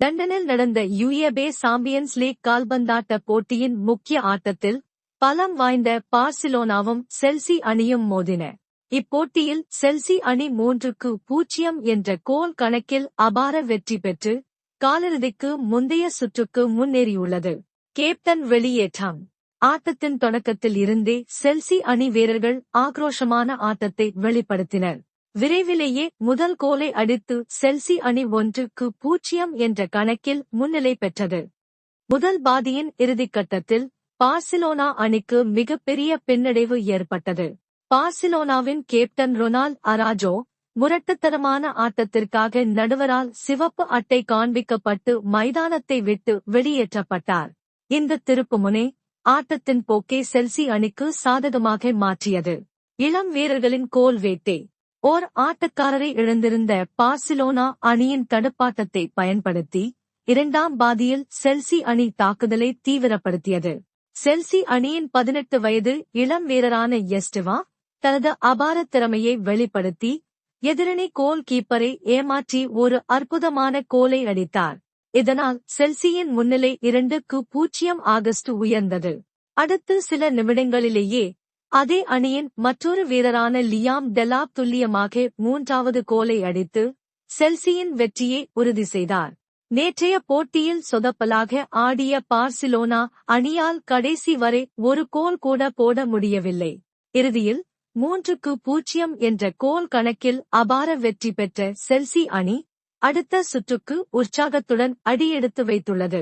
லண்டனில் நடந்த யுஏபே champions league கால்பந்தாட்ட போட்டியின் முக்கிய ஆட்டத்தில் பலம் வாய்ந்த பார்சிலோனாவும் செல்சி அணியும் மோதின. இப்போட்டியில் செல்சி அணி மூன்றுக்கு பூஜ்ஜியம் என்ற கோல் கணக்கில் அபார வெற்றி பெற்று காலிறுதிக்கு முந்தைய சுற்றுக்கு முன்னேறியுள்ளது. கேப்டன் வெளியேற்றம். ஆட்டத்தின் தொடக்கத்தில் இருந்தே செல்சி அணி வீரர்கள் ஆக்ரோஷமான ஆட்டத்தை வெளிப்படுத்தினர். விரைவிலேயே முதல் கோலை அடித்து செல்சி அணி ஒன்றுக்கு பூஜ்ஜியம் என்ற கணக்கில் முன்னிலை பெற்றது. முதல் பாதியின் இறுதிக்கட்டத்தில் பார்சிலோனா அணிக்கு மிகப்பெரிய பின்னடைவு ஏற்பட்டது. பார்சிலோனாவின் கேப்டன் ரொனால்ட் அராஜோ முரட்டுத்தனமான ஆட்டத்திற்காக நடுவரால் சிவப்பு அட்டை காண்பிக்கப்பட்டு மைதானத்தை விட்டு வெளியேற்றப்பட்டார். இந்த திருப்புமுனை ஆட்டத்தின் போக்கை செல்சி அணிக்கு சாதகமாக மாற்றியது. இளம் வீரர்களின் கோல் வேட்டை ஓர் ஆட்டக்காரரை இழந்திருந்த பார்சிலோனா அணியின் தடுப்பாட்டத்தை பயன்படுத்தி இரண்டாம் பாதியில் செல்சி அணி தாக்குதலை தீவிரப்படுத்தியது. செல்சி அணியின் பதினெட்டு வயது இளம் வீரரான எஸ்டிவா தனது அபார திறமையை வெளிப்படுத்தி எதிரணி கோல் கீப்பரை ஏமாற்றி ஒரு அற்புதமான கோலை அடித்தார். இதனால் செல்சியின் முன்னிலை இரண்டுக்கு பூஜ்ஜியம் ஆகஸ்ட் உயர்ந்தது. அடுத்து சில நிமிடங்களிலேயே அதே அணியின் மற்றொரு வீரரான லியாம் டெலாப் துல்லியமாக மூன்றாவது கோலை அடித்து செல்சியின் வெற்றியை உறுதி செய்தார். நேற்றைய போட்டியில் சொதப்பலாக ஆடிய பார்சிலோனா அணியால் கடைசி வரை ஒரு கோல் கூட போட முடியவில்லை. இறுதியில் மூன்றுக்கு பூஜ்ஜியம் என்ற கோல் கணக்கில் அபார வெற்றி பெற்ற செல்சி அணி அடுத்த சுற்றுக்கு உற்சாகத்துடன் அடியெடுத்து வைத்துள்ளது.